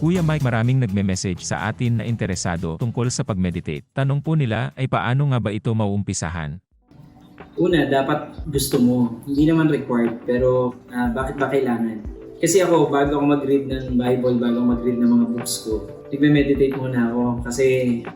Kuya Mike maraming nagme-message sa atin na interesado tungkol sa pag-meditate. Tanong po nila ay paano nga ba ito mauumpisahan? Una, dapat gusto mo. Hindi naman required, pero ah, bakit ba kailangan? Kasi ako, bago ako mag-read ng Bible, bago mag-read ng mga books ko, nagme-meditate muna ako kasi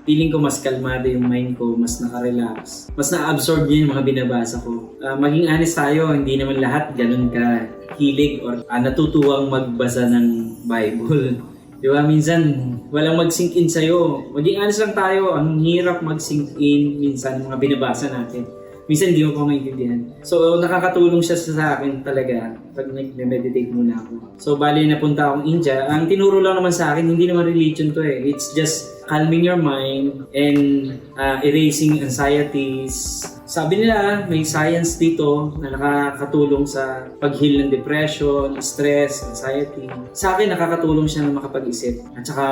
feeling ko mas kalmado yung mind ko, mas nakarelax. Mas na-absorb niya yung mga binabasa ko. Ah, maging honest tayo, hindi naman lahat ganun ka hilig or ah, natutuwang magbasa ng Bible. Di ba? Minsan, walang mag-sink in sa'yo. Maging honest lang tayo, ang hirap mag-sink in minsan mga binabasa natin. Minsan hindi mo pa maintindihan. So, nakakatulong siya sa akin talaga pag nag-meditate muna ako. So, bali napunta akong India. Ang tinuro lang naman sa akin, hindi naman religion to eh. It's just calming your mind and uh, erasing anxieties. Sabi nila, may science dito na nakakatulong sa pag-heal ng depression, stress, anxiety. Sa akin, nakakatulong siya na makapag-isip. At saka,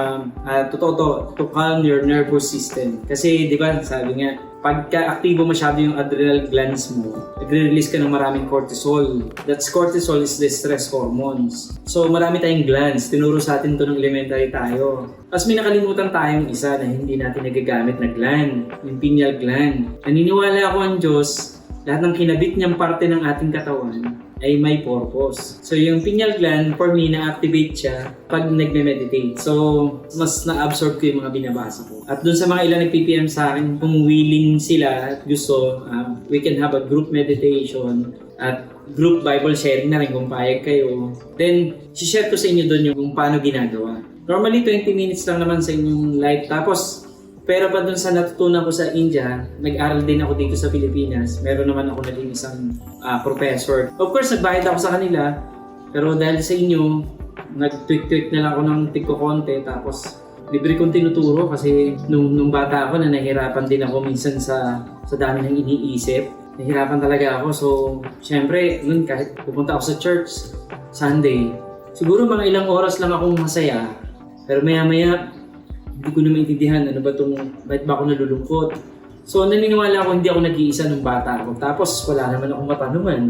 uh, totoo to, to calm your nervous system. Kasi, di ba, sabi nga, pagka aktibo masyado yung adrenal glands mo, nagre-release ka ng maraming cortisol. That's cortisol is the stress hormones. So marami tayong glands. Tinuro sa atin to ng elementary tayo. Tapos may nakalimutan tayong isa na hindi natin nagagamit na gland, yung pineal gland. Naniniwala ako ang Diyos, lahat ng kinabit niyang parte ng ating katawan ay may purpose. So yung pineal gland, for me, na-activate siya pag nagme-meditate. So, mas na-absorb ko yung mga binabasa ko. At dun sa mga ilan nag-PPM sa akin, kung willing sila at gusto, um, we can have a group meditation at group Bible sharing na rin kung payag kayo. Then, share ko sa inyo dun yung kung paano ginagawa. Normally, 20 minutes lang naman sa inyong live. Tapos, pero pa dun sa natutunan ko sa India, nag-aral din ako dito sa Pilipinas. Meron naman ako naging isang ah, professor. Of course, nagbayad ako sa kanila. Pero dahil sa inyo, nag-tweak-tweak na lang ako ng tigko konti. Tapos, libre kong tinuturo kasi nung, nung bata ako na nahirapan din ako minsan sa, sa dami ng iniisip. Nahirapan talaga ako. So, syempre, nun kahit pupunta ako sa church, Sunday, siguro mga ilang oras lang akong masaya. Pero maya-maya, hindi ko na maintindihan ano ba itong, bakit ba ako nalulungkot. So naniniwala ako hindi ako nag-iisa nung bata ako. Tapos wala naman akong matanungan.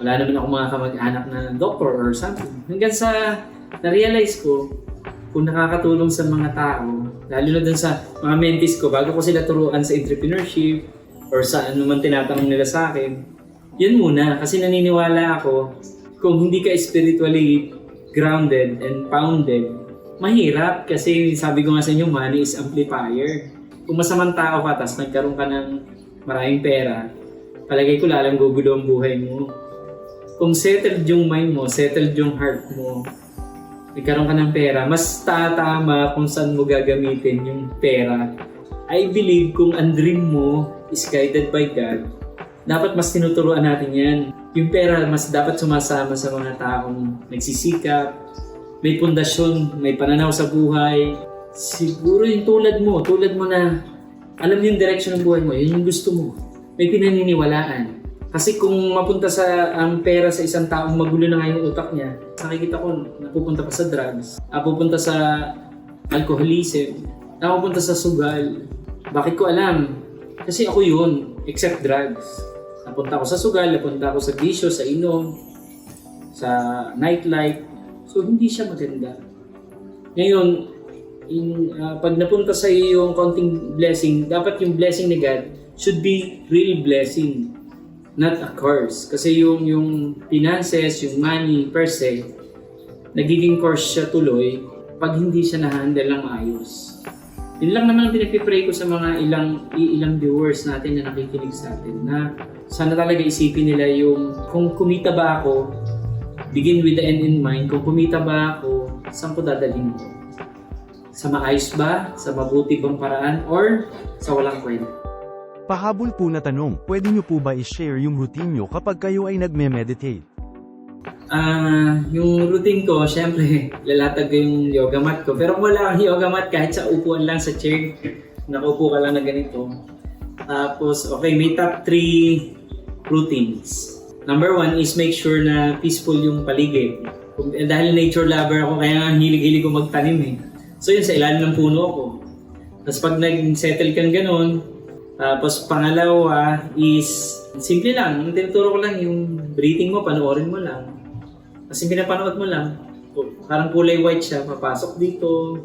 Wala naman ako mga kamag-anak na doctor or something. Hanggang sa na-realize ko kung nakakatulong sa mga tao, lalo na dun sa mga mentees ko, bago ko sila turuan sa entrepreneurship or sa ano man tinatanong nila sa akin, yun muna. Kasi naniniwala ako, kung hindi ka spiritually grounded and founded, mahirap kasi sabi ko nga sa inyo, money is amplifier. Kung masamang tao ka, tapos nagkaroon ka ng maraming pera, palagay ko lalang gugulo ang buhay mo. Kung settled yung mind mo, settled yung heart mo, nagkaroon ka ng pera, mas tatama kung saan mo gagamitin yung pera. I believe kung ang dream mo is guided by God, dapat mas tinuturuan natin yan. Yung pera, mas dapat sumasama sa mga taong nagsisikap, may pundasyon, may pananaw sa buhay. Siguro yung tulad mo, tulad mo na alam yung direction ng buhay mo, yun yung gusto mo. May pinaniniwalaan. Kasi kung mapunta sa ang pera sa isang taong magulo na nga yung utak niya, nakikita ko napupunta pa sa drugs, napupunta sa alcoholism, napupunta sa sugal. Bakit ko alam? Kasi ako yun, except drugs. Napunta ako sa sugal, napunta ako sa bisyo, sa inom, sa nightlife, So, hindi siya maganda. Ngayon, in, ah, pag napunta sa iyo yung konting blessing, dapat yung blessing ni God should be real blessing, not a curse. Kasi yung, yung finances, yung money per se, nagiging curse siya tuloy pag hindi siya na-handle ng maayos. Yun lang naman ang pinagpipray ko sa mga ilang ilang viewers natin na nakikinig sa atin na sana talaga isipin nila yung kung kumita ba ako begin with the end in mind. Kung kumita ba ako, saan ko dadalhin ko? Sa maayos ba? Sa mabuti bang paraan? Or sa walang kwenta? Pahabol po na tanong, pwede nyo po ba i-share yung routine nyo kapag kayo ay nagme-meditate? Ah, yung routine ko, syempre, lalatag ko yung yoga mat ko. Pero kung wala kang yoga mat, kahit sa upuan lang sa chair, nakaupo ka lang na ganito. Tapos, okay, may top 3 routines. Number one is make sure na peaceful yung paligid. Kung, eh, dahil nature lover ako, kaya nga hilig-hilig ko magtanim eh. So yun, sa ilalim ng puno ako. Tapos pag nag-settle kang ganun, tapos pangalawa is, simple lang, ang tinuturo ko lang yung breathing mo, panoorin mo lang. Kasi pinapanood mo lang, parang kulay white siya, papasok dito,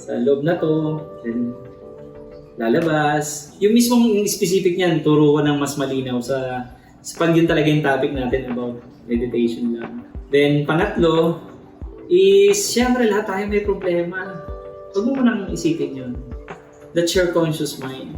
sa loob na to, then lalabas. Yung mismong specific niyan, turo ko ng mas malinaw sa, pag yun talaga yung topic natin about meditation lang. Then, pangatlo, is, syempre lahat tayo may problema. Huwag mo munang isipin yun. That's your conscious mind.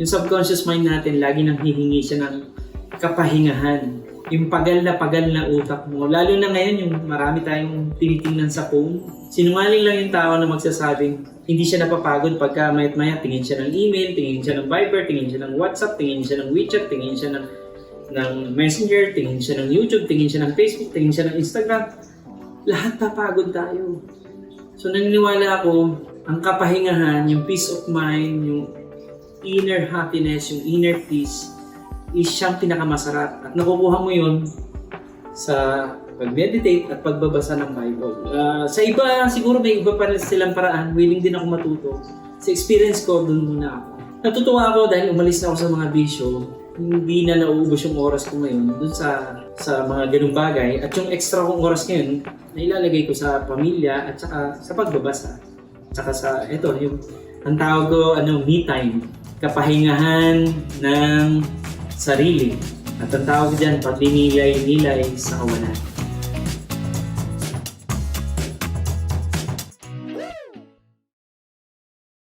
Yung subconscious mind natin, lagi nang hihingi siya ng kapahingahan. Yung pagal na pagal na utak mo. Lalo na ngayon, yung marami tayong tinitingnan sa phone. Sinungaling lang yung tao na magsasabing hindi siya napapagod pagka mayat maya tingin siya ng email, tingin siya ng Viber, tingin siya ng WhatsApp, tingin siya ng WeChat, tingin siya ng ng Messenger, tingin siya ng YouTube, tingin siya ng Facebook, tingin siya ng Instagram. Lahat papagod tayo. So naniniwala ako, ang kapahingahan, yung peace of mind, yung inner happiness, yung inner peace, is siyang pinakamasarap. At nakukuha mo yun sa pag-meditate at pagbabasa ng Bible. Ah, sa iba, siguro may iba pa silang paraan. Willing din ako matuto. Sa experience ko, dun muna ako. Natutuwa ako dahil umalis na ako sa mga bisyo. Hindi na nauubos yung oras ko ngayon dun sa sa mga ganung bagay. At yung extra kong oras ngayon, nailalagay ko sa pamilya at saka sa pagbabasa. Tsaka sa, eto, yung, ang tawag ko, ano, me time. Kapahingahan ng sarili. At ang tawag dyan, pagninilay-nilay sa kawalan.